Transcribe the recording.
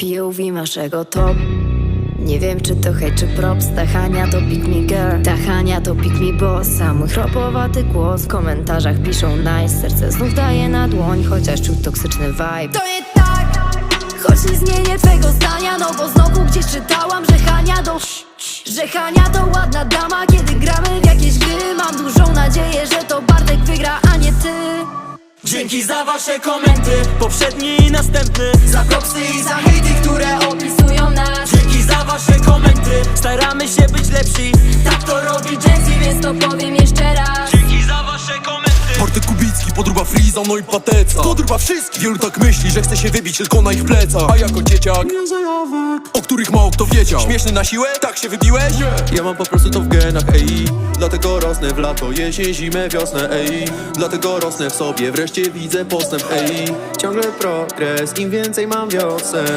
POV naszego top Nie wiem czy to hejt czy props. Ta Hania to pick me girl. Ta Hania to pick me boss. A mój chropowaty głos W komentarzach piszą nice. Serce znów daje na dłoń Chociaż czuć toksyczny vibe. To nie tak Choć nie zmienię twego zdania No bo znowu gdzieś czytałam, że Hania to Że Hania to ładna dama. Kiedy gramy w jakieś gry Mam dużą nadzieję, że to Bartek wygra, a nie ty. Dzięki za wasze komenty, poprzedni i następny. Za propsy i za staramy się być lepsi. Tak to robi Z, Więc to powiem jeszcze raz. Dzięki za wasze komenty. Bartek Kubicki podruba Friza, no i Pateca Podruba wszystkich, wielu tak myśli, że chce się wybić tylko na ich plecach. A jako dzieciak, o których mało kto wiedział. Śmieszny na siłę? Tak się wybiłeś? Ja mam po prostu to w genach, ej. Dlatego rosnę w lato, jesień, zimę, wiosnę, ej. Dlatego rosnę w sobie, wreszcie widzę postęp, ej. Ciągle progres, im więcej mam wiosen